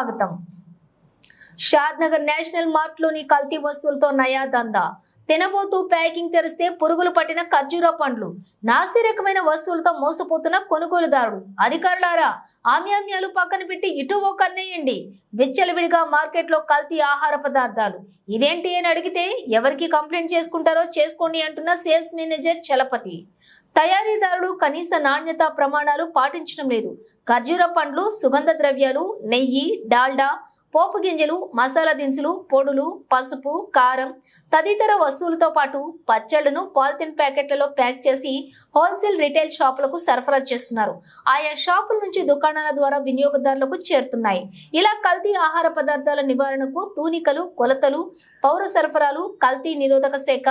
స్వాగతం. షాద్ నగర్ నేషనల్ మార్ట్లోని కల్తీ వస్తువులతో నయా దందా తినబోతూ ప్యాకింగ్ తెరిస్తే పురుగులు పట్టిన ఖర్జూర పండ్లు. నాసిరకమైన వస్తువులతో మోసపోతున్న కొనుగోలుదారుడు. అధికారులారా ఆమ్యామ్యాలు పక్కన పెట్టి ఇటు ఓ కన్నేయండి. విచ్చలవిడిగా మార్కెట్లో కల్తీ ఆహార పదార్థాలు. ఇదేంటి అని అడిగితే ఎవరికి కంప్లైంట్ చేసుకుంటారో చేసుకోండి అంటున్న సేల్స్ మేనేజర్ చలపతి. తయారీదారుడు కనీస నాణ్యత ప్రమాణాలు పాటించడం లేదు. ఖర్జూర పండ్లు సుగంధ ద్రవ్యాలు నెయ్యి డాల్డా పోపు గింజలు మసాలా దినుసులు పొడులు పసుపు కారం తదితర వస్తువులతో పాటు పచ్చళ్ళను పాలిథిన్ ప్యాకెట్లలో ప్యాక్ చేసి హోల్సేల్ రిటైల్ షాపులకు సరఫరా చేస్తున్నారు. ఆయా షాపుల నుంచి దుకాణాల ద్వారా వినియోగదారులకు చేరుతున్నాయి. ఇలా కల్తీ ఆహార పదార్థాల నివారణకు తూనికలు కొలతలు పౌర సరఫరాలు కల్తీ నిరోధక శాఖ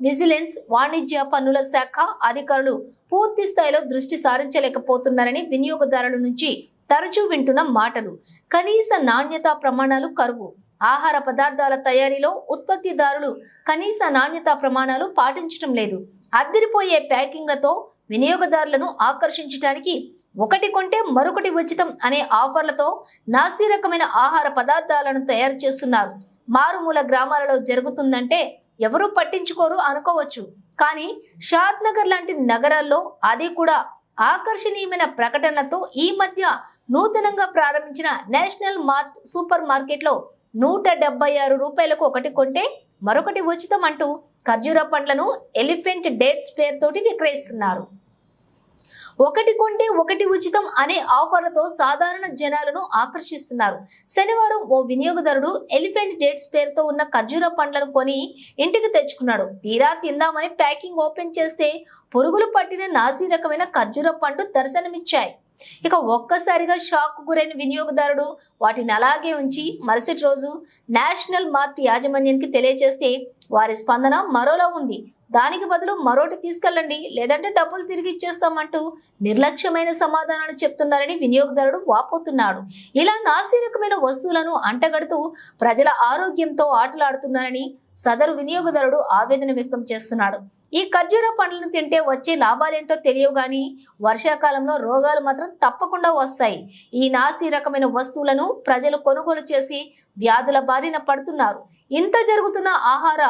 విజిలెన్స్ వాణిజ్య పన్నుల శాఖ అధికారులు పూర్తి స్థాయిలో దృష్టి సారించలేకపోతున్నారని వినియోగదారుల నుంచి తరచూ వింటున్న మాటలు. కనీస నాణ్యత ప్రమాణాలు కరువు. ఆహార పదార్థాల తయారీలో ఉత్పత్తిదారులు కనీస నాణ్యత ప్రమాణాలు పాటించడం లేదు. అద్దరిపోయే ప్యాకింగ్లతో వినియోగదారులను ఆకర్షించడానికి ఒకటి కొంటే మరొకటి ఉచితం అనే ఆఫర్లతో నాసి రకమైన ఆహార పదార్థాలను తయారు చేస్తున్నారు. మారుమూల గ్రామాలలో జరుగుతుందంటే ఎవరూ పట్టించుకోరు అనుకోవచ్చు. కానీ షాద్ నగర్ లాంటి నగరాల్లో అది కూడా ఆకర్షణీయమైన ప్రకటనలతో ఈ మధ్య నూతనంగా ప్రారంభించిన నేషనల్ మార్ట్ సూపర్ మార్కెట్లో నూట డెబ్బై ఆరు రూపాయలకు ఒకటి కొంటే మరొకటి ఉచితం అంటూ ఖర్జూర పండ్లను ఎలిఫెంట్ డేట్స్ పేరుతోటి విక్రయిస్తున్నారు. ఒకటి కొంటే ఒకటి ఉచితం అనే ఆఫర్లతో సాధారణ జనాలను ఆకర్షిస్తున్నారు. శనివారం ఓ వినియోగదారుడు ఎలిఫెంట్ డేట్స్ పేరుతో ఉన్న ఖర్జూర పండ్లను కొని ఇంటికి తెచ్చుకున్నాడు. తీరా తిందామని ప్యాకింగ్ ఓపెన్ చేస్తే పురుగులు పట్టిన నాసి రకమైన ఖర్జూర పండు దర్శనమిచ్చాయి. ఇక ఒక్కసారిగా షాక్ గురైన వినియోగదారుడు వాటిని అలాగే ఉంచి మరుసటి రోజు నేషనల్ మార్ట్ యాజమాన్యానికి తెలియజేస్తే వారి స్పందన మరోలా ఉంది. దానికి బదులు మరోటి తీసుకెళ్ళండి. లేదంటే డబ్బులు తిరిగి ఇచ్చేస్తామంటూ నిర్లక్ష్యమైన సమాధానాలు చెప్తున్నారని వినియోగదారుడు వాపోతున్నాడు. ఇలా నాసిరకమైన వస్తువులను అంటగడుతూ ప్రజల ఆరోగ్యంతో ఆటలాడుతున్నారని సదరు వినియోగదారుడు ఆవేదన వ్యక్తం చేస్తున్నాడు. ఈ ఖర్జూర పండ్లను తింటే వచ్చే లాభాలేంటో తెలియవు కానీ వర్షాకాలంలో రోగాలు మాత్రం తప్పకుండా వస్తాయి. ఈ నాసి రకమైన వస్తువులను ప్రజలు కొనుగోలు చేసి వ్యాధుల బారిన పడుతున్నారు. ఇంత జరుగుతున్న ఆహార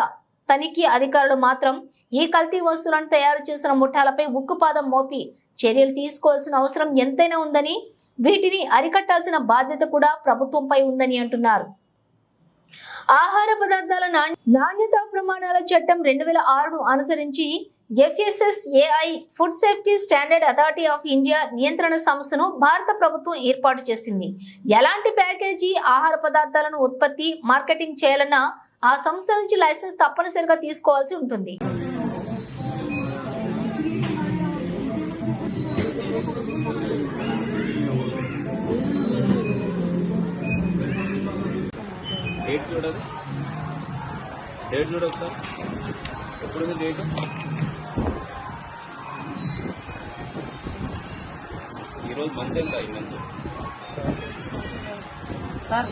తనిఖీ అధికారులు మాత్రం ఈ కల్తీ వస్తువులను తయారు చేసిన ముఠాలపై ఉక్కుపాదం మోపి చర్యలు తీసుకోవాల్సిన అవసరం ఎంతైనా ఉందని వీటిని అరికట్టాల్సిన బాధ్యత కూడా ప్రభుత్వంపై ఉందని అంటున్నారు. ఆహార పదార్థాల నాణ్య- ప్రమాణాల చట్టం రెండు వేల ఆరును అనుసరించి FSSAI food safety standard authority of India నియంత్రణ సంస్థను భారత ప్రభుత్వం ఏర్పాటు చేసింది. ఎలాంటి ప్యాకేజీ ఆహార పదార్థాలను ఉత్పత్తి మార్కెటింగ్ చేయాలన్నా ఆ సంస్థ నుంచి లైసెన్స్ తప్పనిసరిగా తీసుకోవాల్సి ఉంటుంది. డేట్ చూడదు. డేట్ చూడదు సార్. ఎప్పుడు డేట్ ఈరోజు మంత్ ఎంత ఈ మంత్ సార్